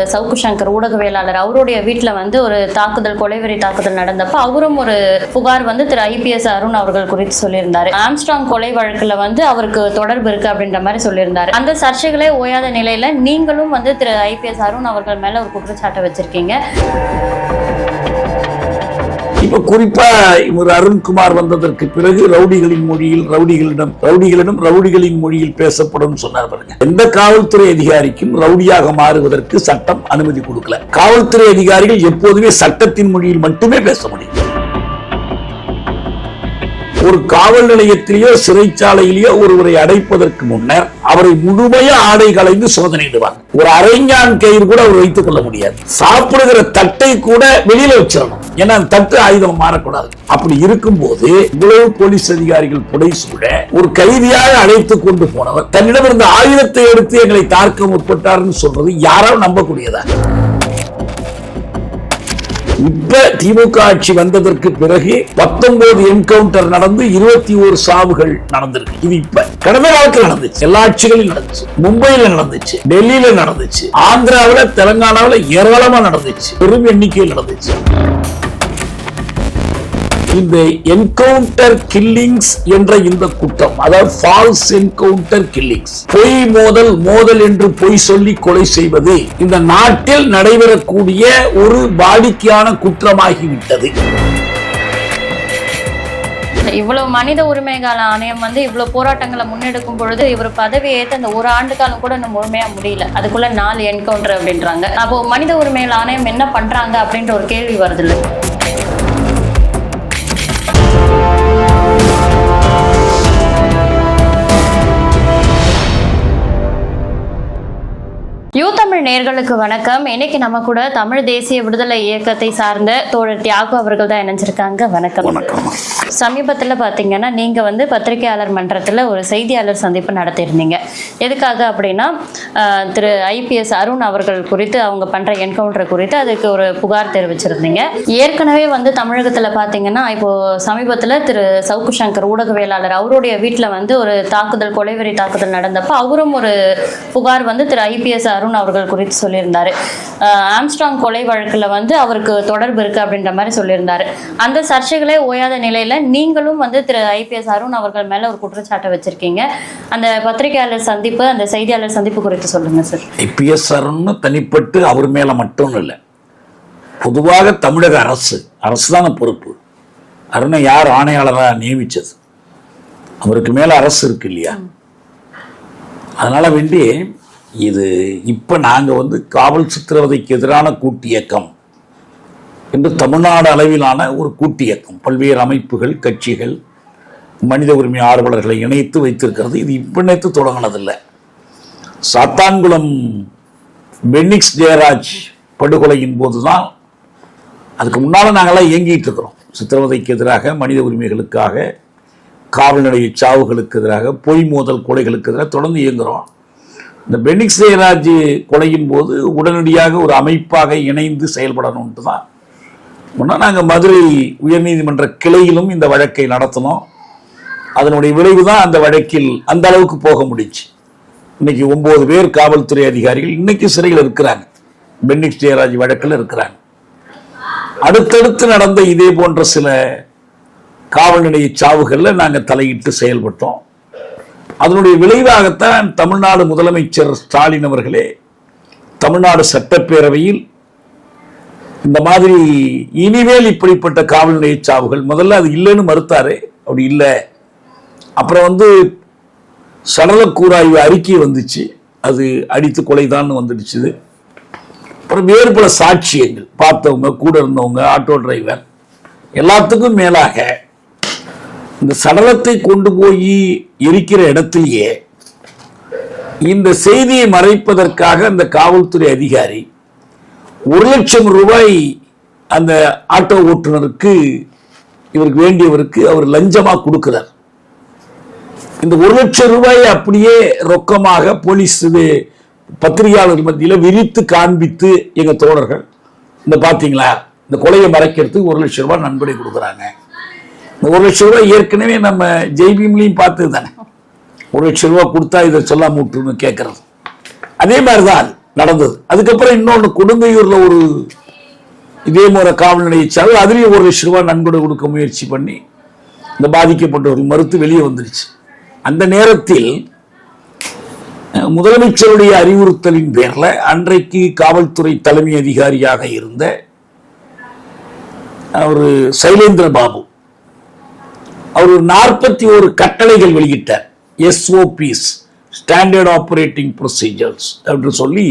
சவுக்கு சங்கர் ஊடகவியலாளர் அவருடைய வீட்டில் வந்து ஒரு தாக்குதல் கொலைவெறி தாக்குதல் நடந்தப்ப அவரும் ஒரு புகார் வந்து திரு. ஐபிஎஸ் அருண் அவர்கள் குறித்து சொல்லியிருந்தாரு. ஆம்ஸ்ட்ராங் கொலை வழக்குல வந்து அவருக்கு தொடர்பு இருக்கு அப்படின்ற மாதிரி சொல்லியிருந்தாரு. அந்த சர்ச்சைகளே ஓயாத நிலையில நீங்களும் வந்து திரு. ஐபிஎஸ் அருண் அவர்கள் மேல ஒரு குற்றச்சாட்டை வச்சிருக்கீங்க. இப்ப குறிப்பா இவர் அருண்குமார் வந்ததற்கு பிறகு ரவுடிகளின் மொழியில் ரவுடிகளிடம் ரவுடிகளிடம் ரவுடிகளின் மொழியில் பேசப்படும் சொன்னார் பாருங்க. எந்த காவல்துறை அதிகாரிக்கும் ரவுடியாக மாறுவதற்கு சட்டம் அனுமதி கொடுக்கல. காவல்துறை அதிகாரிகள் எப்போதுமே சட்டத்தின் மொழியில் மட்டுமே பேச முடியும். ஒரு காவல் நிலையத்திலேயோ சிறைச்சாலையிலேயோ ஒருவரை அடைப்பதற்கு முன்னர் அவரை முழுமையா ஆடை களைந்து சோதனையிடுவாங்க ஒரு அரைஞான் கயிறு கூட அவர் வைத்துக் கொள்ள முடியாது. சாப்பிடுகிற தட்டை கூட வெளியில வச்சிடணும். ஏன்னா அந்த தட்டு ஆயுதம் மாறக்கூடாது. அப்படி இருக்கும்போது இவ்வளவு போலீஸ் அதிகாரிகள் புடைசூழ ஒரு கைதியாக அழைத்து கொண்டு போனவர் தன்னிடம் இருந்த ஆயுதத்தை எடுத்து எங்களை தாக்க முற்பட்டார்னு சொல்றது யாராலும் நம்பக்கூடியதா? இப்ப திமுக ஆட்சி வந்ததற்கு பிறகு பத்தொன்பது என்கவுண்டர் நடந்து இருபத்தி ஒரு சாவுகள் நடந்திருக்கு. இது இப்ப கடந்த காலத்தில் நடந்துச்சு. எல்லா ஆட்சிகளிலும் நடந்துச்சு. மும்பையில நடந்துச்சு. டெல்லியில நடந்துச்சு. ஆந்திராவுல தெலங்கானாவில ஏராளமா நடந்துச்சு. பெரும் எண்ணிக்கையில் நடந்துச்சு. இந்த என்கவுண்டர் கில்லிங்ஸ் என்ற இந்த குற்றம் அதாவது ஃபால்ஸ் என்கவுண்டர் கில்லிங்ஸ் பொய் மோதல் மோதல் என்று பொய் சொல்லி கொலை செய்வது இந்த நாட்டில் நடைபெறக்கூடிய ஒரு வாடிக்கையான குற்றமாகிவிட்டது. இவ்வளவு மனித உரிமைகள் ஆணையம் வந்து இவ்வளவு போராட்டங்களை முன்னெடுக்கும் பொழுது இவர் பதவி ஏற்று அந்த ஒரு ஆண்டு காலம் கூட இன்னும் முழுமையா முடியல. அதுக்குள்ள நாலு என்கவுண்டர் அப்படின்றாங்க. அப்போ மனித உரிமைகள் ஆணையம் என்ன பண்றாங்க அப்படின்ற ஒரு கேள்வி வருது இல்லை நேர்களுக்கு வணக்கம். இன்னைக்கு நம்ம கூட தமிழ் தேசிய விடுதலை இயக்கத்தை சார்ந்த தோழர் தியாகு அவர்கள் தான் இணைஞ்சிருக்காங்க. வணக்கம். சமீபத்தில் பார்த்தீங்கன்னா நீங்கள் வந்து பத்திரிகையாளர் மன்றத்தில் ஒரு செய்தியாளர் சந்திப்பு நடத்தியிருந்தீங்க. எதுக்காக அப்படின்னா திரு ஐபிஎஸ் அருண் அவர்கள் குறித்து அவங்க பண்ணுற என்கவுண்டர் குறித்து அதுக்கு ஒரு புகார் தெரிவிச்சிருந்தீங்க. ஏற்கனவே வந்து தமிழகத்தில் பார்த்தீங்கன்னா இப்போ சமீபத்தில் திரு சவுக்கு சங்கர் ஊடகவியலாளர் அவருடைய வீட்டில் வந்து ஒரு தாக்குதல் கொலைவெறி தாக்குதல் நடந்தப்போ அவரும் ஒரு புகார் வந்து திரு ஐபிஎஸ் அருண் அவர்கள் குறித்து சொல்லியிருந்தாரு. ஆம்ஸ்ட்ராங் கொலை வழக்கில் வந்து அவருக்கு தொடர்பு இருக்கு அப்படின்ற மாதிரி சொல்லியிருந்தாரு. அந்த சர்ச்சைகளே ஓயாத நிலையில நீங்களும் வந்து திரு ஐபிஎஸ் அருண் அவர்கள் மேல ஒரு குற்றச்சாட்டை வச்சிருக்கீங்க. அந்த பத்திரிகையாளர் சந்திப்பு அந்த செய்தியாளர் சந்திப்பு குறித்து சொல்லுங்க சார். ஐபிஎஸ் அருண் தனிப்பட்டு அவர் மேல மட்டும் இல்லை. பொதுவாக தமிழக அரசு அரசு தானே பொறுப்பு. அருணை யார் ஆணையாளராக நியமிச்சது? அவருக்கு மேல அரசு இருக்கு இல்லையா? அதனால வேண்டி இது இப்போ நாங்கள் வந்து காவல் சித்திரவதைக்கு எதிரான கூட்டு இயக்கம் என்று தமிழ்நாடு அளவிலான ஒரு கூட்டு இயக்கம். பல்வேறு அமைப்புகள் கட்சிகள் மனித உரிமை ஆர்வலர்களை இணைத்து வைத்திருக்கிறது. இது இப்போ நேற்று தொடங்கினதில்லை. சாத்தான்குளம் பென்னிக்ஸ் ஜெயராஜ் படுகொலையின் போது தான் அதுக்கு முன்னால் நாங்களாம் இயங்கிட்டு இருக்கிறோம். சித்திரவதைக்கு எதிராக மனித உரிமைகளுக்காக காவல்நிலைய சாவுகளுக்கு எதிராக பொய் மோதல் கொலைகளுக்கு எதிராக தொடர்ந்து இயங்குகிறோம் இந்த பெனிக் ஜெயராஜ் கொலையின் போது உடனடியாக ஒரு அமைப்பாக இணைந்து செயல்படணும்ட்டு தான் முன்னா நாங்கள் மதுரை உயர்நீதிமன்ற கிளையிலும் இந்த வழக்கை நடத்தினோம். அதனுடைய விளைவு தான் அந்த வழக்கில் அந்த அளவுக்கு போக முடிஞ்சு. இன்னைக்கு ஒன்பது பேர் காவல்துறை அதிகாரிகள் இன்னைக்கு சிறையில் இருக்கிறாங்க. பெண்ணிக் ஜெயராஜ் வழக்கில் இருக்கிறாங்க. அடுத்தடுத்து நடந்த இதே போன்ற சில காவல் நிலைய சாவுகளில் நாங்கள் தலையிட்டு செயல்பட்டோம். அதனுடைய விளைவாகத்தான் தமிழ்நாடு முதலமைச்சர் ஸ்டாலின் அவர்களே தமிழ்நாடு சட்டப்பேரவையில் இந்த மாதிரி இனிமேல் இப்படிப்பட்ட காவல் நிலைய சாவுகள் முதல்ல அது இல்லைன்னு மறுத்தாரு அப்படி இல்லை. அப்புறம் வந்து சடலக்கூராய்வு அறிக்கை வந்துச்சு அது அடித்து கொலைதான் வந்துடுச்சு. அப்புறம் வேறு பல சாட்சியங்கள் பார்த்தவங்க கூட இருந்தவங்க ஆட்டோ டிரைவர் எல்லாத்துக்கும் மேலாக இந்த சடலத்தை கொண்டு போய் எரிக்கிற இடத்திலேயே இந்த செய்தியை மறைப்பதற்காக அந்த காவல்துறை அதிகாரி ஒரு லட்சம் ரூபாய் அந்த ஆட்டோ ஓட்டுநருக்கு இவருக்கு வேண்டியவருக்கு அவர் லஞ்சமா கொடுக்கிறார். இந்த ஒரு லட்சம் ரூபாயை அப்படியே ரொக்கமாக போலீஸ் இது பத்திரிகையாளர் மத்தியில் விரித்து காண்பித்து எங்க தோழர்கள் இந்த பார்த்தீங்களா இந்த கொலையை மறைக்கிறதுக்கு ஒரு லட்சம் ரூபாய் நன்கொடை கொடுக்குறாங்க. ஒரு லட்சம் ரூபாய் ஏற்கனவே நம்ம ஜெய்பீம்லையும் பார்த்தது தானே ஒரு லட்சம் ரூபாய் கொடுத்தா இதை சொல்லாம விட்டுருன்னு கேட்கறது அதே மாதிரிதான் நடந்தது. அதுக்கப்புறம் இன்னொன்று கொடுங்கையூர்ல ஒரு இதே முறை காவல் நிலையச்சாவு அதுலேயும் ஒரு லட்ச ரூபாய் நன்கொடை கொடுக்க முயற்சி பண்ணி இந்த பாதிக்கப்பட்டவர்கள் மறுத்து வெளியே வந்துருச்சு. அந்த நேரத்தில் முதலமைச்சருடைய அறிவுறுத்தலின் பேர்ல அன்றைக்கு காவல்துறை தலைமை அதிகாரியாக இருந்த ஒரு சைலேந்திர பாபு. அவர் நாற்பத்தி ஒரு கட்டளைகள் வெளியிட்டார். எஸ்ஓபிஸ் ஸ்டாண்டர்ட் ஆபரேட்டிங் ப்ரொசீஜர்ஸ் அப்படின்னு சொல்லி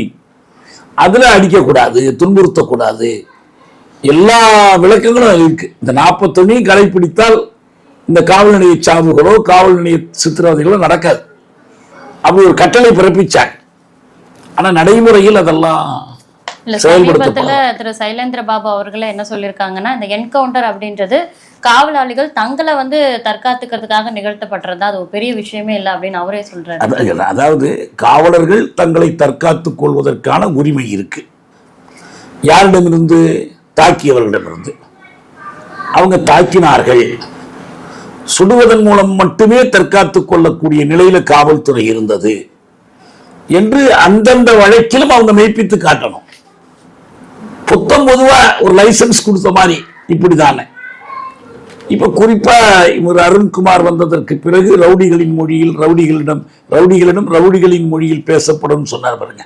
அதில் அடிக்கக்கூடாது துன்புறுத்தக்கூடாது. எல்லா விளக்கங்களும் இருக்கு. இந்த நாற்பத்தொன்னையும் கடைபிடித்தால் இந்த காவல் நிலைய சாவுகளோ காவல் நிலைய சித்திரவதைகளோ நடக்காது. அப்படி ஒரு கட்டளை பிறப்பிச்சாங்க ஆனா நடைமுறையில் அதெல்லாம் திரு சைலேந்திர பாபு அவர்களே என்ன சொல்லியிருக்காங்கன்னா இந்த என்கவுண்டர் அப்படின்றது காவலாளிகள் தங்களை வந்து தற்காத்துக்கிறதுக்காக நிகழ்த்தப்படுறதா அது ஒரு பெரிய விஷயமே இல்லை அப்படின்னு அவரே சொல்றாரு. அதாவது காவலர்கள் தங்களை தற்காத்துக் கொள்வதற்கான உரிமை இருக்கு. யாரிடமிருந்து? தாக்கியவர்களிடமிருந்து. அவங்க தாக்கினார்கள். சுடுவதன் மூலம் மட்டுமே தற்காத்துக் கொள்ளக்கூடிய நிலையில காவல்துறை இருந்தது என்று அந்தந்த வழக்கிலும் அவங்க மெய்ப்பித்து காட்டணும். புத்தம் பொதுவா ஒரு லைசன்ஸ் கொடுத்த மாதிரி இப்படி தானே இப்ப குறிப்பா இவர் அருண்குமார் வந்ததற்கு பிறகு ரவுடிகளின் மொழியில் ரவுடிகளிடம் ரவுடிகளிடம் ரவுடிகளின் மொழியில் பேசப்படும் சொன்னார் பாருங்க.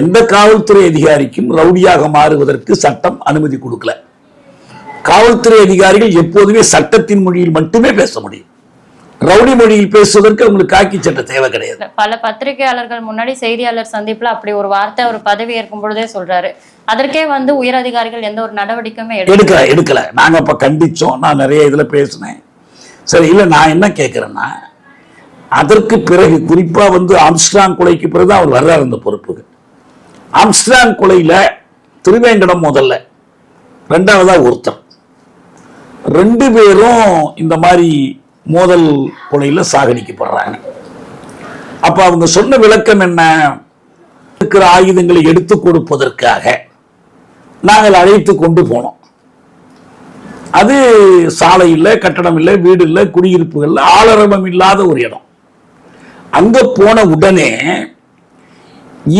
எந்த காவல்துறை அதிகாரிக்கும் ரவுடியாக மாறுவதற்கு சட்டம் அனுமதி கொடுக்கல. காவல்துறை அதிகாரிகள் எப்போதுமே சட்டத்தின் மொழியில் மட்டுமே பேச முடியும். ரவுடி மொழியில் பேசுவதற்கு அவங்களுக்கு காக்கி சட்ட தேவை கிடையாது. பல பத்திரிகையாளர்கள் முன்னாடி செய்தியாளர் சந்திப்புல அப்படி ஒரு வார்த்தை அவர் பதவி ஏற்கும் பொழுதே சொல்றாரு. அதற்கே வந்து உயர் அதிகாரிகள் எந்த ஒரு நடவடிக்கையுமே எடுக்கல. எடுக்கல எடுக்கல. நாங்க அப்ப கண்டிச்சோம். நான் நிறைய இதுல பேசினேன். சரி இல்ல நான் என்ன கேட்கிறேன்னா அதற்கு பிறகு குறிப்பா வந்து ஆம்ஸ்ட்ராங் கொலைக்கு பிறகு அவர் வர்றாரு அந்த பொறுப்புக்கு. ஆம்ஸ்ட்ராங் கொலையில திருவேங்கடம் முதல்ல ரெண்டாவதா ஒருத்தர். ரெண்டு பேரும் இந்த மாதிரி மோதல் கொலையில சாகடிக்கப்படுறாங்க. அப்ப அவங்க சொன்ன விளக்கம் என்ன? இருக்கிற ஆயுதங்களை எடுத்து கொடுப்பதற்காக நாங்கள் அழைத்து கொண்டு போனோம். அது சாலை இல்லை கட்டடம் இல்லை வீடு இல்லை குடியிருப்புகள் ஆளரவம் இல்லாத ஒரு இடம். அங்க போன உடனே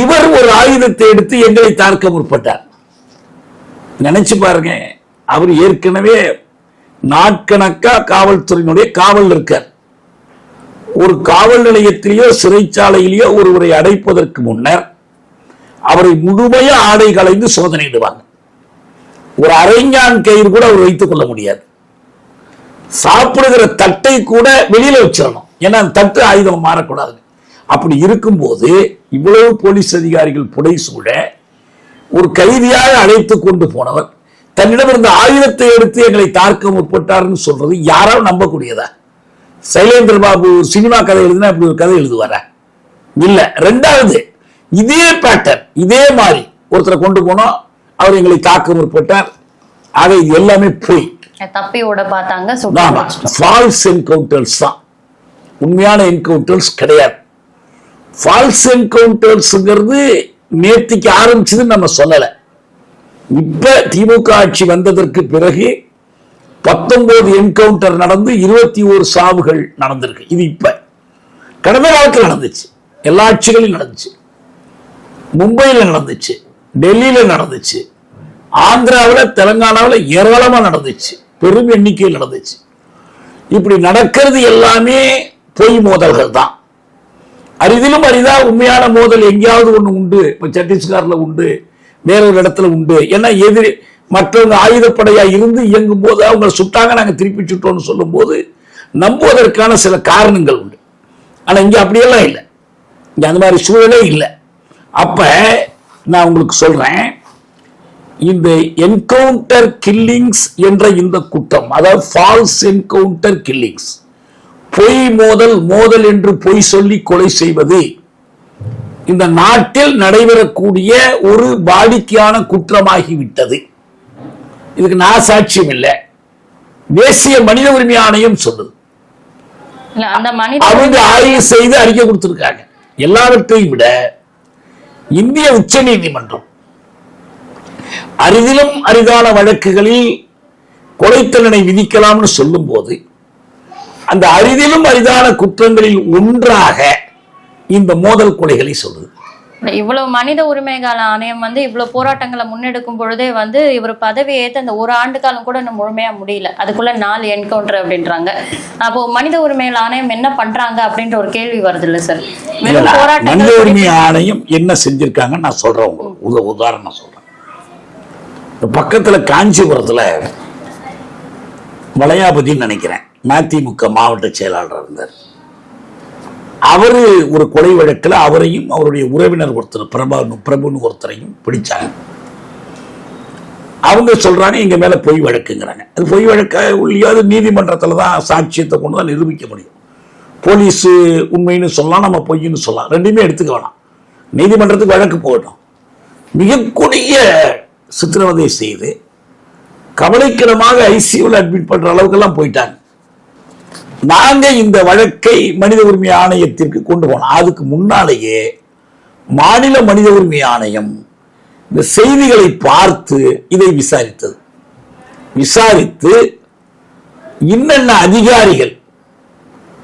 இவர் ஒரு ஆயுதத்தை எடுத்து எங்களை தாக்க முற்பட்டார். நினைச்சு பாருங்க அவர் ஏற்கனவே நாட்கணக்கா காவல்துறையினுடைய காவல் இருக்கார். ஒரு காவல் நிலையத்திலேயோ சிறைச்சாலையிலேயோ ஒருவரை அடைப்பதற்கு முன்னர் அவரை முழுமையா ஆடை களைந்து சோதனையிடுவாங்க ஒரு அரைஞான் கயிறு கூட அவர் வைத்துக் கொள்ள முடியாது. சாப்பிடுகிற தட்டை கூட வெளியில வச்சிடணும். ஏன்னா அந்த தட்டு ஆயுதம் மாறக்கூடாது அப்படி இருக்கும்போது இவ்வளவு போலீஸ் அதிகாரிகள் புடை சூழ ஒரு கைதியாக அழைத்து கொண்டு போனவர் தன்னிடம் இருந்த ஆயுதத்தை எடுத்து எங்களை தாக்க முற்பட்டார்னு சொல்றது யாராலும் நம்பக்கூடியதா? சைலேந்திர பாபு சினிமா கதை எழுதினா இப்படி ஒரு கதை எழுதுவாரா? இல்ல. ரெண்டாவது இதே பேட்டர்ன் இதே மாதிரி ஒருத்தரை கொண்டு போனோம் அவர் எங்களை தாக்க முற்பட்டார் ஆக இது எல்லாமே பொய். தப்பி ஓட பார்த்தாங்க ஃபால்ஸ் என்கவுண்டர்ஸ் தான். உண்மையான என்கவுண்டர்ஸ் கிடையாது. ஃபால்ஸ் என்கவுண்டர்ஸ்ங்கிறது நேத்திக்கு ஆரம்பிச்சதுன்னு நம்ம சொல்லல. இப்ப திமுக ஆட்சி வந்ததற்கு பிறகு பத்தொன்பது என்கவுண்டர் நடந்து இருபத்தி ஓரு சாவுகள் நடந்திருக்கு. இது இப்ப. கடந்த காலத்தில் நடந்துச்சு. எல்லா ஆட்சிகளிலும் நடந்துச்சு. மும்பையில் நடந்துச்சு. டெல்லியில நடந்துச்சு. ஆந்திராவில் தெலங்கானாவில் ஏராளமா நடந்துச்சு. பெரும் எண்ணிக்கையில் நடந்துச்சு. இப்படி நடக்கிறது எல்லாமே பொய் மோதல்கள் தான். அரிதிலும் அரிதா உண்மையான மோதல் எங்கேயாவது ஒண்ணு உண்டு. இப்போ சத்தீஸ்கரில் உண்டு. வேறொரு இடத்துல உண்டு. ஏன்னா எதிரி மற்றவங்க ஆயுதப்படையா இருந்து இயங்கும் போது அவங்க சுட்டாங்க நாங்கள் திருப்பி சுட்டோம்னு சொல்லும் போது நம்புவதற்கான சில காரணங்கள் உண்டு. ஆனால் இங்கே அப்படியெல்லாம் இல்லை. இங்கே அந்த மாதிரி சூழலே இல்லை. அப்போ நான் உங்களுக்கு சொல்றேன் இந்த என்கவுண்டர் கில்லிங்ஸ் என்ற இந்த குற்றம் அதாவது ஃபால்ஸ் என்கவுண்டர் கில்லிங்ஸ் பொய் மோதல் மோதல் என்று பொய் சொல்லி கொலை செய்வது இந்த நாட்டில் நடைபெறக்கூடிய ஒரு வாடிக்கையான குற்றமாகிவிட்டது. இதுக்கு நான் சாட்சியம் இல்லை. தேசிய மனித உரிமை ஆணையம் சொல்லுது. அவங்க ஆய்வு செய்து அறிக்கை கொடுத்திருக்காங்க. எல்லாவற்றையும் விட இந்திய உச்ச நீதிமன்றம் அரிதிலும் அரிதான வழக்குகளில் கொலை தண்டனை விதிக்கலாம்னு சொல்லும்போது அந்த அரிதிலும் அரிதான குற்றங்களில் ஒன்றாக இந்த மோதல் கொலைகளை சொல்லுது. இவ்வளவு மனித உரிமைகள் ஆணையம் வந்து இவ்வளவு போராட்டங்களை முன்னெடுக்கும் பொழுதே வந்து இவர் பதவி ஏற்று அந்த ஒரு ஆண்டு காலம் கூட இன்னும் முழுமையா முடியல. அதுக்குள்ள நாலு என்கவுண்டர் அப்படின்றாங்க. அப்போ மனித உரிமைகள் ஆணையம் என்ன பண்றாங்க அப்படின்ற ஒரு கேள்வி வருது இல்ல சார் இல்ல, மனித உரிமை ஆணையம் என்ன செஞ்சிருக்காங்கன்னு நான் சொல்றேன் உங்களுக்கு. உத- உதாரணம் சொல்றேன். பக்கத்துல காஞ்சிபுரத்துல வளையாபதின்னு நினைக்கிறேன். மதிமுக மாவட்ட செயலாளர் இருந்தார். அவரு ஒரு கொலை வழக்கில் அவரையும் அவருடைய உறவினர் ஒருத்தர் பிரபா பிரபுன்னு ஒருத்தரையும் பிடிச்சாங்க. அவங்க சொல்றாங்க எங்கள் மேல பொய் வழக்குங்கிறாங்க. அது பொய் வழக்க உள்ளியாவது நீதிமன்றத்தில் தான் சாட்சியத்தை கொண்டு தான் நிரூபிக்க முடியும். போலீஸ் உண்மைன்னு சொல்லலாம் நம்ம பொய்ன்னு சொல்லலாம். ரெண்டுமே எடுத்துக்க வேணாம். நீதிமன்றத்துக்கு வழக்கு போகட்டும். மிகக்கூடிய சித்திரவதை செய்து கவலைக்கிடமாக ஐசியூவில் அட்மிட் பண்ற அளவுக்கெல்லாம் போயிட்டாங்க. நாங்க இந்த வழக்கை மனித உரிமை ஆணையத்திற்கு கொண்டு போனோம். அதுக்கு முன்னாலேயே மாநில மனித உரிமை ஆணையம் இந்த செய்திகளை பார்த்து இதை விசாரித்தது. விசாரித்து இன்னென்ன அதிகாரிகள்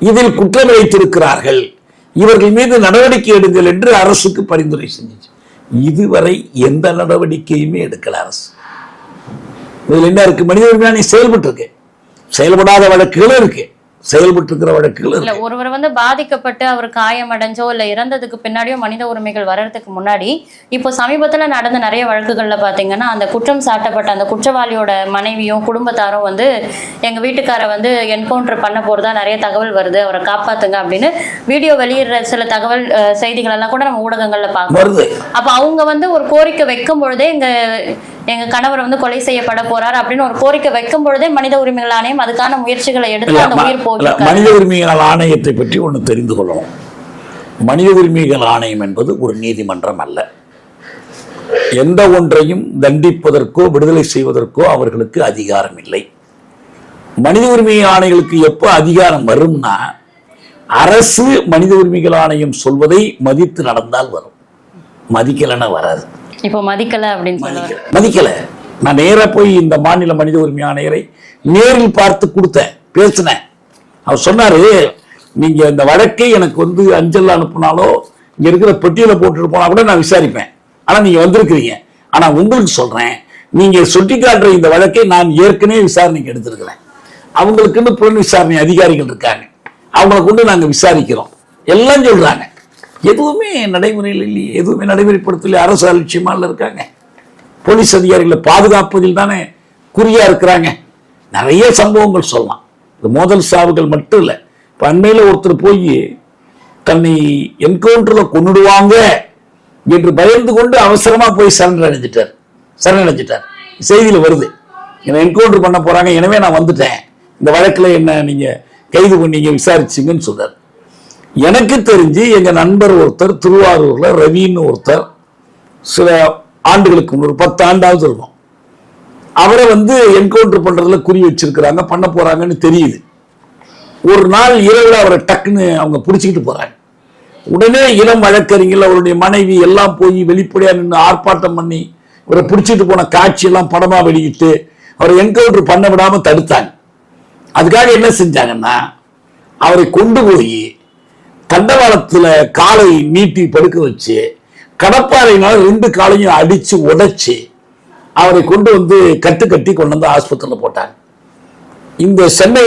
இதில் குற்றம் வைத்திருக்கிறார்கள் இவர்கள் மீது நடவடிக்கை எடுங்கள் என்று அரசுக்கு பரிந்துரை செஞ்சிச்சு. இதுவரை எந்த நடவடிக்கையுமே எடுக்கல அரசு. இதில் என்ன இருக்கு? மனித உரிமை ஆணையம் செயல்பட்டு இருக்கு செயல்படாத வழக்குகளும் இருக்கு. செயல்பட்டு இருக்கிற வழக்குகளும் இல்ல ஒருவர் வந்து பாதிக்கப்பட்டு அவர் காயமடைஞ்சோ இல்ல இறந்ததுக்கு பின்னாடியோ மனித உரிமைகள் வர்றதுக்கு முன்னாடி இப்போ சமீபத்துல நடந்த நிறைய வழக்குகள்ல பாத்தீங்கன்னா அந்த குற்றம் சாட்டப்பட்ட அந்த குற்றவாளியோட மனைவியும் குடும்பத்தாரும் வந்து எங்க வீட்டுக்கார வந்து என்கவுண்டர் பண்ண போறதா நிறைய தகவல் வருது. அவரை காப்பாத்துங்க அப்படின்னு வீடியோ வெளியிடுற சில தகவல் செய்திகள் எல்லாம் கூட நம்ம ஊடகங்கள்ல பார்க்கணும் அப்ப அவங்க வந்து ஒரு கோரிக்கை வைக்கும் பொழுதே எங்க எங்க கணவர் வந்து கொலை செய்யப்பட போறார் அப்படின்னு ஒரு கோரிக்கை வைக்கும் பொழுதே மனித உரிமைகள் ஆணையம் அதுக்கான முயற்சிகளை எடுத்து அந்த உயிர் போகிருக்காரு மனித உரிமைகள் ஆணையத்தை பற்றி ஒன்று தெரிந்து கொள்ளணும். மனித உரிமைகள் ஆணையம் என்பது ஒரு நீதிமன்றம் அல்ல. எந்த ஒன்றையும் தண்டிப்பதற்கோ விடுதலை செய்வதற்கோ அவர்களுக்கு அதிகாரம் இல்லை. மனித உரிமை ஆணைகளுக்கு எப்போ அதிகாரம் வரும்னா அரசு மனித உரிமைகள் ஆணையம் சொல்வதை மதித்து நடந்தால் வரும். மதிக்கலைன்னா வராது. இப்போ மதிக்கல அப்படின்னு சொல்லுவாங்க. மதிக்கல. நான் நேரா போய் இந்த மாநில மனித உரிமை ஆணையரை நேரில் பார்த்து கொடுத்தேன் பேசினேன். அவர் சொன்னாரு நீங்க இந்த வழக்கை எனக்கு வந்து அஞ்சல் அனுப்புனாலோ இங்க இருக்கிற பெட்டியில போட்டுட்டு போனா கூட நான் விசாரிப்பேன். ஆனா நீங்க வந்திருக்கிறீங்க. ஆனா உங்களுக்கு சொல்றேன் நீங்க சுட்டி காட்டுற இந்த வழக்கை நான் ஏற்கனவே விசாரணைக்கு எடுத்திருக்கிறேன். அவங்களுக்குன்னு புலன் விசாரணை அதிகாரிகள் இருக்காங்க. அவங்கள கொண்டு நாங்க விசாரிக்கிறோம். எல்லாம் சொல்றாங்க. எதுவுமே நடைமுறையில் இல்லையே. எதுவுமே நடைமுறைப்படுத்தல அரசு அலட்சியமால இருக்காங்க. போலீஸ் அதிகாரிகளை பாதுகாப்பதில் தானே குறியாக இருக்கிறாங்க. நிறைய சம்பவங்கள் சொல்லலாம். இந்த மோதல் சாவுகள் மட்டும் இல்லை. இப்போ அண்மையில் ஒருத்தர் போய் தன்னை என்கவுண்டரில் கொண்டுடுவாங்க என்று பயந்து கொண்டு அவசரமாக போய் சரண் அடைஞ்சிட்டார் சரண் அடைஞ்சிட்டார் வருது. என்னை என்கவுண்டர் பண்ண போகிறாங்க எனவே நான் வந்துட்டேன். இந்த வழக்கில் என்ன நீங்கள் கைது பண்ணீங்க விசாரிச்சிங்கன்னு சொல்கிறார் எனக்கு தெரிஞ்சு எங்க நண்பர் ஒருத்தர் திருவாரூர்ல ரவின்னு ஒருத்தர் சில ஆண்டுகளுக்கு ஒரு பத்து ஆண்டாவது இருக்கும். அவரை வந்து என்கவுண்டர் பண்றதுல குறி வச்சிருக்கிறாங்க பண்ண போறாங்கன்னு தெரியுது. ஒரு நாள் இரவில் அவரை டக்குன்னு அவங்க பிடிச்சிக்கிட்டு போறாங்க. உடனே இளம் வழக்கறிஞர்கள் அவருடைய மனைவி எல்லாம் போய் வெளிப்படையா நின்று ஆர்ப்பாட்டம் பண்ணி இவரை பிடிச்சிட்டு போன காட்சி எல்லாம் படமா வெளியிட்டு அவரை என்கவுண்டர் பண்ண விடாம தடுத்தாங்க. அதுக்காக என்ன செஞ்சாங்கன்னா அவரை கொண்டு போய் தண்டவாளத்துல காலை நீட்டி படுக்க வச்சு கடப்பாறையினால ரெண்டு காலையும் அடிச்சு உடைச்சு அவரை கொண்டு வந்து கட்டு கட்டி கொண்டு வந்து ஆஸ்பத்திரியில் போட்டாங்க இந்த சென்னை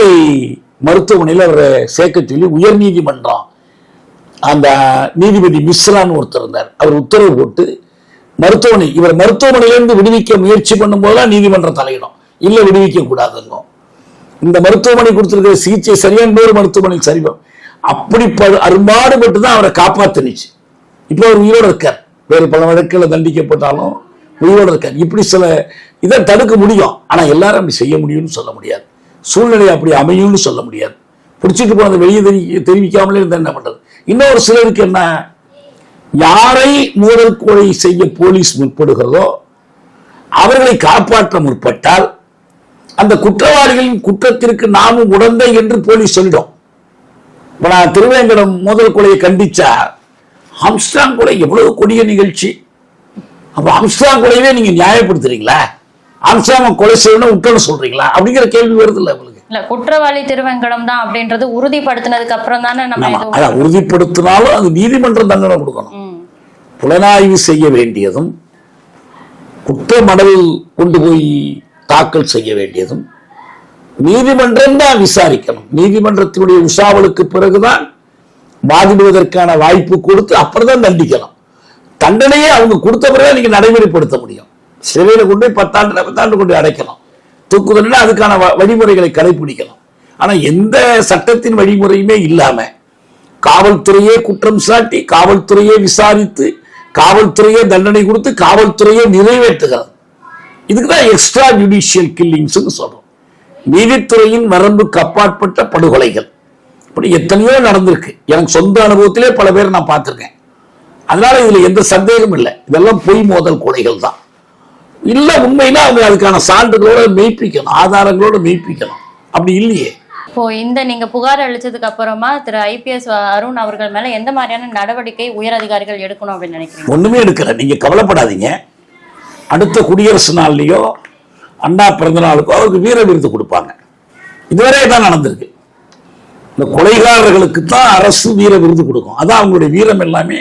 மருத்துவமனையில் அவரை சேர்க்க சொல்லி உயர் நீதிமன்றம் அந்த நீதிபதி மிஸ்ரான்னு ஒருத்தர் இருந்தார். அவர் உத்தரவு போட்டு மருத்துவமனை இவர் மருத்துவமனையிலேருந்து விடுவிக்க முயற்சி பண்ணும்போதெல்லாம் நீதிமன்றம் தலையிடும். இல்லை விடுவிக்க கூடாதுங்க இந்த மருத்துவமனை கொடுத்துருக்க சிகிச்சை சரியான இன்னொரு மருத்துவமனை சரிவம் அப்படி ப- அரும்பாடுபட்டு தான் அவரை காப்பாத்தினுச்சு. இப்போ அவர் உயிரோட இருக்கார். வேறு பல வழக்குல தண்டிக்கப்பட்டாலும் உயிரோட இருக்கார். இப்படி சில இதை தடுக்க முடியும். ஆனால் எல்லாரும் அப்படி செய்ய முடியும்னு சொல்ல முடியாது. சூழ்நிலை அப்படி அமையும்னு சொல்ல முடியாது. பிடிச்சிட்டு போனதை வெளியே தெரி தெரிவிக்காமலே இருந்தால் என்ன பண்றது? இன்னொரு சிலருக்கு என்ன? யாரை மோதல் கொலை செய்ய போலீஸ் முற்படுகிறதோ அவர்களை காப்பாற்ற முற்பட்டால் அந்த குற்றவாளிகளின் குற்றத்திற்கு நாமும் உடந்தை என்று போலீஸ் சொல்லிடும். இப்ப நான் திருவேங்கடம் மோதல் கொலையை கண்டிச்சா ஹம்ஸ்டாங் கொலை எவ்வளவு கொடிய நிகழ்ச்சி. அப்ப ஹம்ஸ்டாங் கொலையவே நீங்க நியாயப்படுத்துறீங்களா? ஹம்ஸ்டாங் கொலை செய்யணும் விட்டணும் சொல்றீங்களா? அப்படிங்கிற கேள்வி வருது இல்ல உங்களுக்கு? இல்ல குற்றவாளி திருவெங்கடம் தான் அப்படின்றது உறுதிப்படுத்தினதுக்கு அப்புறம் தானே நம்ம அதான் உறுதிப்படுத்தினாலும் அது நீதிமன்றம் தண்டனை கொடுக்கணும். புலனாய்வு செய்ய வேண்டியதும் குற்றமடல் கொண்டு போய் தாக்கல் செய்ய வேண்டியதும் நீதிமன்றம் தான் விசாரிக்கணும். நீதிமன்றத்தினுடைய உஷாவலுக்கு பிறகுதான் வாதிடுவதற்கான வாய்ப்பு கொடுத்து அப்புறம் தான் தண்டிக்கலாம். தண்டனையே அவங்க கொடுத்த பிறகு நீங்க நடைமுறைப்படுத்த முடியும். சிறையில கொண்டு போய் பத்தாண்டு பத்தாண்டு கொண்டு அடைக்கலாம். தூக்கு தண்டனை அதுக்கான வ- வழிமுறைகளை கடைபிடிக்கலாம் ஆனா எந்த சட்டத்தின் வழிமுறையுமே இல்லாம காவல்துறையே குற்றம் சாட்டி காவல்துறையே விசாரித்து காவல்துறையே தண்டனை கொடுத்து காவல்துறையே நிறைவேற்றுகிறது. இதுக்கு தான் எக்ஸ்ட்ரா ஜுடிஷியல் கில்லிங்ஸ் சொல்றோம். நீதித்துறையின் வரம்புக்கு அப்பாற்பட்ட படுகொலைகள். இப்படி எத்தனையோ நடந்திருக்கு. எனக்கு சொந்த அனுபவத்திலே பல பேர் நான் பார்த்திருக்கேன். அதனால இதுல எந்த சந்தேகமும் இல்லை. இதெல்லாம் பொய் மோதல் கொலைகள் தான். இல்ல உண்மையில அவங்க அதுக்கான சான்றுகளோட மெய்ப்பிக்கணும். ஆதாரங்களோட மெய்ப்பிக்கணும். அப்படி இல்லையே. இப்போ இந்த நீங்க புகார் அளிச்சதுக்கு அப்புறமா திரு. ஐபிஎஸ் அருண் அவர்கள் மேல எந்த மாதிரியான நடவடிக்கை உயர் அதிகாரிகள் எடுக்கணும் அப்படின்னு நினைக்கிறீங்க? ஒண்ணுமே எடுக்கல. நீங்க கவலைப்படாதீங்க. அடுத்த குடியரசு நாள்லயோ அண்ணா பிறந்த நாளுக்கோ அவருக்கு வீர விருது கொடுப்பாங்க. இதுவரை தான் நடந்திருக்கு. இந்த கொலைகாரர்களுக்கு தான் அரசு வீர விருது கொடுக்கும். அதான் அவங்களுடைய வீரம் எல்லாமே.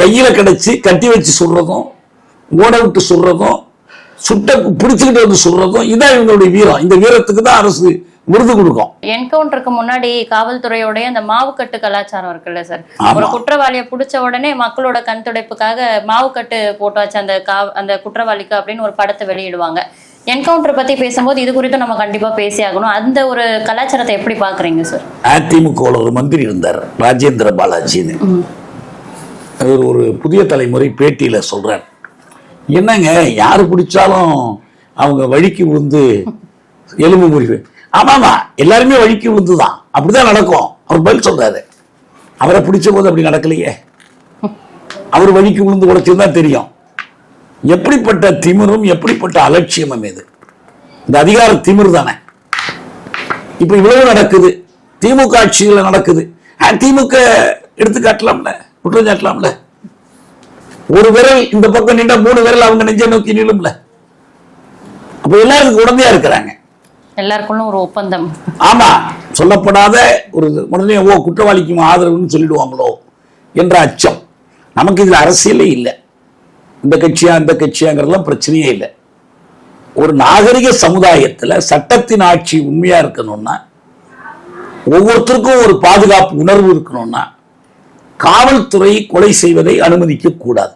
கையில கிடைச்சி கட்டி வச்சு சுடுறதும் ஓட விட்டு சுடுறதும் சுட்ட பிடிச்சுக்கிட்டு வந்து சுடுறதும் இதான் இவங்களுடைய வீரம். இந்த வீரத்துக்கு தான் அரசு விருது கொடுக்கும். என்கவுண்டருக்கு முன்னாடி காவல்துறையோடைய அந்த மாவுக்கட்டு கலாச்சாரம் இருக்குல்ல சார். ஒரு குற்றவாளியை பிடிச்ச உடனே மக்களோட கண் துடைப்புக்காக மாவுக்கட்டு போட்டு வச்ச அந்த அந்த குற்றவாளிக்கு அப்படின்னு ஒரு படத்தை வெளியிடுவாங்க. என்கவுண்டர் பத்தி பேசும்போது இது குறித்து நம்ம கண்டிப்பா பேசி ஆகணும். அந்த ஒரு கலாச்சாரத்தை எப்படி பாக்குறீங்க சார் அதிமுகவில் ஒரு மந்திரி இருந்தார் ராஜேந்திர பாலாஜின்னு. அவர் ஒரு புதிய தலைமுறை பேட்டியில சொல்றார். என்னங்க யாரு பிடிச்சாலும் அவங்க வழிக்கு விழுந்து எலும்பு முறிவு. ஆமாமா எல்லாருமே வழிக்கு விழுந்துதான். அப்படிதான் நடக்கும். அவர் பதில் சொல்றாரு. அவரை பிடிச்ச போது அப்படி நடக்கலையே. அவர் வழிக்கு விழுந்து உடைச்சதுதான் தெரியும். எப்படிப்பட்ட திமிரும் எப்படிப்பட்ட அலட்சியமும் இது? இந்த அதிகார திமிர் தானே? இப்ப இவ்வளவு நடக்குது. திமுக ஆட்சியில் நடக்குது. திமுக எடுத்து காட்டலாம்ல? குற்றம் சாட்டலாம்ல? ஒரு விரல் இந்த பக்கம் நின்றா மூணு விரல் அவங்க நெஞ்ச நோக்கி நிலும்ல அப்ப எல்லாருக்கும் உடந்தையா இருக்கிறாங்க. எல்லாருக்குள்ளும் ஒரு ஒப்பந்தம். ஆமா. சொல்லப்படாத ஒரு. உடனே ஓ குற்றவாளிக்கு ஆதரவுன்னு சொல்லிடுவாங்களோ? என்ற அச்சம். நமக்கு இதுல அரசியலே இல்லை. இந்த கட்சியா இந்த கட்சியாங்கிறதுலாம் பிரச்சனையே இல்லை. ஒரு நாகரிக சமுதாயத்துல சட்டத்தின் ஆட்சி உண்மையா இருக்கணும்னா ஒவ்வொருத்தருக்கும் ஒரு பாதுகாப்பு உணர்வு இருக்கணும்னா காவல்துறை கொலை செய்வதை அனுமதிக்க கூடாது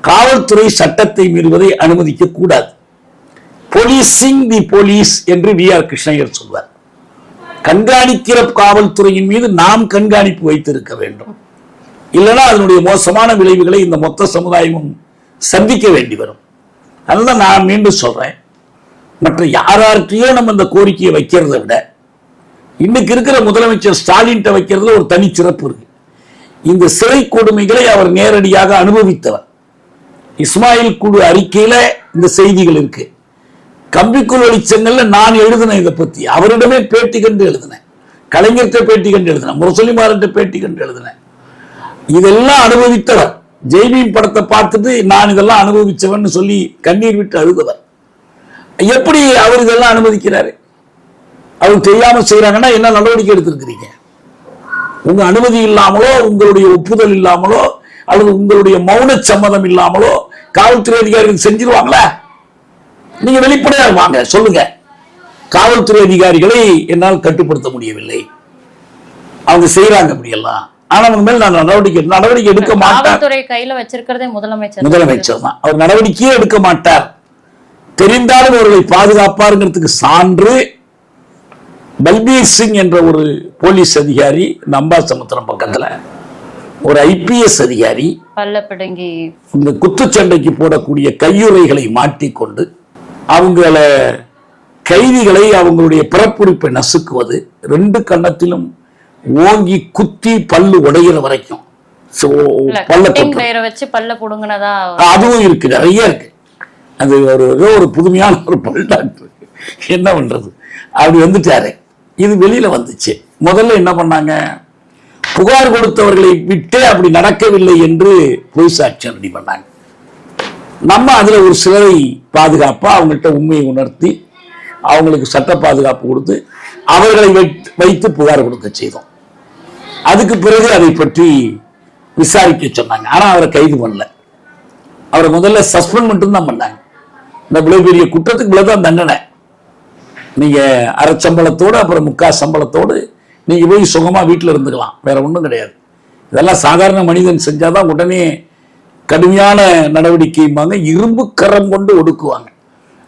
காவல்துறை சட்டத்தை மீறுவதை அனுமதிக்க கூடாது போலீசிங் தி போலீஸ் என்று வி ஆர் கிருஷ்ணயர் சொல்வார். கண்காணிக்கிற காவல்துறையின் மீது நாம் கண்காணிப்பு வைத்திருக்க வேண்டும். இல்லைன்னா அதனுடைய மோசமான விளைவுகளை இந்த மொத்த சமுதாயமும் சந்திக்க வேண்டி வரும். அதுதான் நான் மீண்டும் சொல்றேன். மற்ற யாரார்கிட்டயோ நம்ம இந்த கோரிக்கையை வைக்கிறதை விட இன்னைக்கு இருக்கிற முதலமைச்சர் ஸ்டாலின்கிட்ட வைக்கிறதுல ஒரு தனி சிறப்பு இருக்கு. இந்த சிறை கொடுமைகளை அவர் நேரடியாக அனுபவித்தவர். இஸ்மாயில் குழு அறிக்கையில இந்த செய்திகள் இருக்கு. கம்பிக்குள் வெளிச்சங்கள்ல நான் எழுதினேன் இதை பத்தி அவரிடமே பேட்டி கண்டு எழுதினேன். கலைஞர்கிட்ட பேட்டி கண்டு எழுதினேன். முரசொலிமார்கிட்ட பேட்டி கண்டு எழுதினேன். இதெல்லாம் அனுபவித்தவர். ஜெய்பீம் படத்தை பார்த்துட்டு நான் இதெல்லாம் அனுபவிச்சவன் சொல்லி கண்ணீர் விட்டு அழுதவர். எப்படி அவர் இதெல்லாம் அனுமதிக்கிறாரு அவர் தெரியாம செய்யறாங்கன்னா என்ன நடவடிக்கை எடுத்திருக்கிறீங்க? உங்க அனுமதி இல்லாமலோ உங்களுடைய ஒப்புதல் இல்லாமலோ அல்லது உங்களுடைய மௌன சம்மதம் இல்லாமலோ காவல்துறை அதிகாரிகள் செஞ்சிருவாங்களா? நீங்க வெளிப்படையா வாங்க சொல்லுங்க. காவல்துறை அதிகாரிகளை என்னால் கட்டுப்படுத்த முடியவில்லை. அவங்க செய்யறாங்க அப்படியெல்லாம் ஆனா அவங்க மேல் நான் நடவடிக்கை நடவடிக்கை எடுக்க மாட்டேன் கையில வச்சிருக்கிறதே முதலமைச்சர். முதலமைச்சர் தான். அவர் நடவடிக்கையே எடுக்க மாட்டார். தெரிந்தாலும் அவர்களை பாதுகாப்பாருங்கிறதுக்கு சான்று பல்பீர் சிங் என்ற ஒரு போலீஸ் அதிகாரி இந்த அம்பாசமுத்திரம் பக்கத்துல ஒரு ஐபிஎஸ் அதிகாரி பல்ல பிடுங்கி இந்த குத்துச்சண்டைக்கு போடக்கூடிய கையுறைகளை மாட்டிக்கொண்டு அவங்கள கைதிகளை அவங்களுடைய பிறப்புறுப்பை நசுக்குவது ரெண்டு கன்னத்திலும் ஓங்கி குத்தி பல்லு உடையிற வரைக்கும். அதுவும் இருக்கு நிறைய இருக்கு. அது ஒரு ஏதோ ஒரு புதுமையான ஒரு பல் டாக்டர். என்ன பண்றது? அப்படி வந்துட்டாரு. இது வெளியில வந்துச்சு. முதல்ல என்ன பண்ணாங்க? புகார் கொடுத்தவர்களை விட்டே அப்படி நடக்கவில்லை என்று பொய் ரெடி பண்ணாங்க. நம்ம அதுல ஒரு சிலரை பாதுகாப்பா அவங்கள்ட்ட உண்மையை உணர்த்தி அவங்களுக்கு சட்ட பாதுகாப்பு கொடுத்து அவர்களை வைத்து புகார் கொடுக்க செய்தோம். அதுக்கு பிறகு அதை பற்றி விசாரிக்க சொன்னாங்க. ஆனா அவரை கைது பண்ணல. அவரை முதல்ல சஸ்பெண்ட் மட்டும் தான் பண்ணாங்க. இந்த இவ்வளவு பெரிய குற்றத்துக்கு இவ்வளவுதான் தண்டனை. நீங்க அரை சம்பளத்தோடு அப்புறம் முக்கா சம்பளத்தோடு நீங்க போய் சுகமா வீட்டில் இருந்துக்கலாம். வேற ஒன்றும் கிடையாது. இதெல்லாம் சாதாரண மனிதன் செஞ்சாதான் உடனே கடுமையான நடவடிக்கைம்பாங்க இரும்பு கரம் கொண்டு ஒடுக்குவாங்க.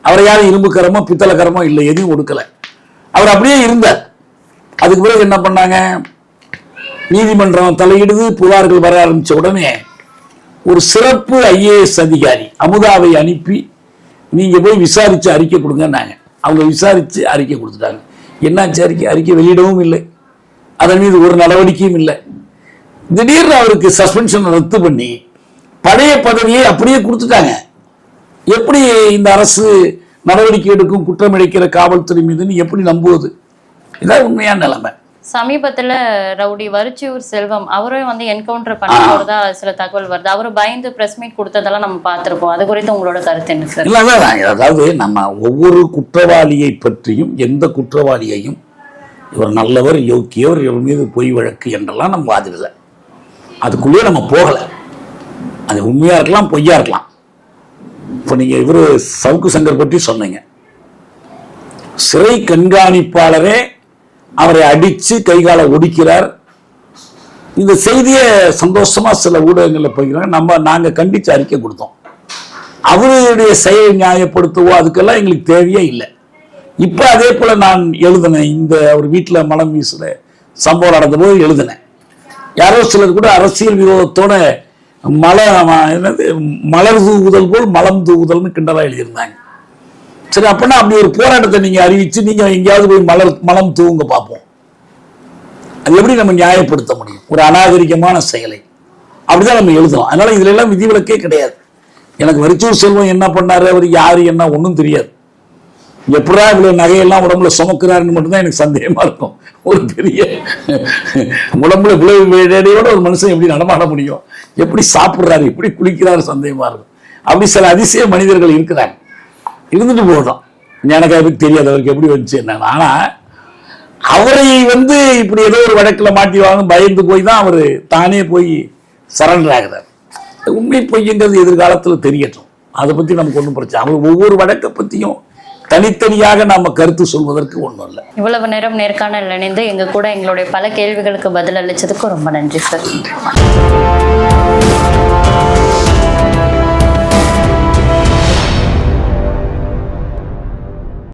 அவரை யாரும் இரும்பு கரமோ பித்தளை கரமோ இல்லை எதையும் ஒடுக்கல. அவர் அப்படியே இருந்தார். அதுக்கு பிறகு என்ன பண்ணாங்க? நீதிமன்றம் தலையிடுது புகார்கள் வர ஆரம்பித்த உடனே ஒரு சிறப்பு ஐஏஎஸ் அதிகாரி அமுதாவை அனுப்பி நீங்கள் போய் விசாரித்து அறிக்கை கொடுங்கன்னாங்க. அவங்க விசாரித்து அறிக்கை கொடுத்துட்டாங்க. என்னாச்சு அறிக்கை? அறிக்கை வெளியிடவும் இல்லை. அதன் மீது ஒரு நடவடிக்கையும் இல்லை. திடீர்னு அவருக்கு சஸ்பென்ஷன் ரத்து பண்ணி பழைய பதவியை அப்படியே கொடுத்துட்டாங்க. எப்படி இந்த அரசு நடவடிக்கை எடுக்கும் குற்றம் இழைக்கிற காவல்துறை மீதுன்னு எப்படி நம்புவது? இதான் உண்மையான நிலைமை. சமீபத்துல ரவுடி வரிச்சியூர் செல்வம் அவரும் வந்து என்கவுண்டர் பண்ண போறதா சில தகவல் வருது. அவரு பயந்து பிரஸ் மீட் கொடுத்ததெல்லாம் நம்ம பார்த்திருப்போம். அது குறித்து உங்களோட கருத்து என்ன சார் இல்ல. அதாவது நம்ம ஒவ்வொரு குற்றவாளியை பற்றியும் எந்த குற்றவாளியையும் இவர் நல்லவர் யோக்கியவர் இவர் மீது பொய் வழக்கு என்றெல்லாம் நம்ம வாதிடல. அதுக்குள்ளேயே நம்ம போகல. அது உண்மையா இருக்கலாம் பொய்யா இருக்கலாம். இப்போ நீங்க இவர் சவுக்கு சங்கர் பற்றி சொன்னீங்க. சிறை கண்காணிப்பாளரே அவரை அடித்து கைகால ஒடிக்கிறார். இந்த செய்தியை சந்தோஷமா சில ஊடகங்களில் போய்க்கிறாங்க. நம்ம நாங்கள் கண்டிச்சு அறிக்கை கொடுத்தோம். அவருடைய செயலை நியாயப்படுத்தவோ அதுக்கெல்லாம் எங்களுக்கு தேவையே இல்லை. இப்போ அதே போல் நான் எழுதினேன். இந்த அவர் வீட்டில் மலம் வீசுற சம்பவம் நடந்தபோது எழுதினேன். யாரோ சிலர் கூட அரசியல் விரோதத்தோட மல என்னது மலர் தூவுதல் போல் மலம் தூவுதல்னு கிண்டலாக எழுதியிருந்தாங்க. சரி அப்படின்னா அப்படி ஒரு போராட்டத்தை நீங்க அறிவிச்சு நீங்க எங்கேயாவது போய் மலர் மலம் தூங்க பார்ப்போம். அது எப்படி நம்ம நியாயப்படுத்த முடியும்? ஒரு அநாகரிகமான செயலை. அப்படிதான் நம்ம எழுதுறோம் அதனால இதுல எல்லாம் விதிவிலக்கே கிடையாது. எனக்கு வரிச்சூர் செல்வம் என்ன பண்ணாரு? அவர் யாரு என்ன ஒன்றும் தெரியாது. எப்படா இவ்வளவு நகையெல்லாம் உடம்புல சுமக்கிறாருன்னு மட்டும்தான் எனக்கு சந்தேகமா இருக்கும். ஒரு பெரிய உடம்புல இவ்வளவு வேடையோட ஒரு மனுஷன் எப்படி நடமாட முடியும்? எப்படி சாப்பிடுறாரு? எப்படி குளிக்கிறாரு? சந்தேகமா இருக்கும். அப்படி சில அதிசய மனிதர்கள் இருக்கிறாங்க. இருந்துட்டு போகட்டும் எனக்கு அதை பத்தி தெரியாது அவருக்கு எப்படி வந்துச்சு என்ன ஆனா அவரை வந்து இப்படி ஏதோ ஒரு வழக்குல மாட்டிவாங்க பயந்து போய் தான் அவர் தானே போய் சரண்டர் ஆகிறார். உண்மை பொய்ங்கிறது எதிர்காலத்துல தெரியட்டும். அதை பத்தி நமக்கு ஒன்றும் பிரச்சனை அவர் ஒவ்வொரு வழக்கை பத்தியும் தனித்தனியாக நாம கருத்து சொல்வதற்கு ஒன்றும் இல்லை. இவ்வளவு நேரம் நேர்காணல் இணைந்து எங்க கூட எங்களுடைய பல கேள்விகளுக்கு பதில் அளிச்சதுக்கு ரொம்ப நன்றி சார்.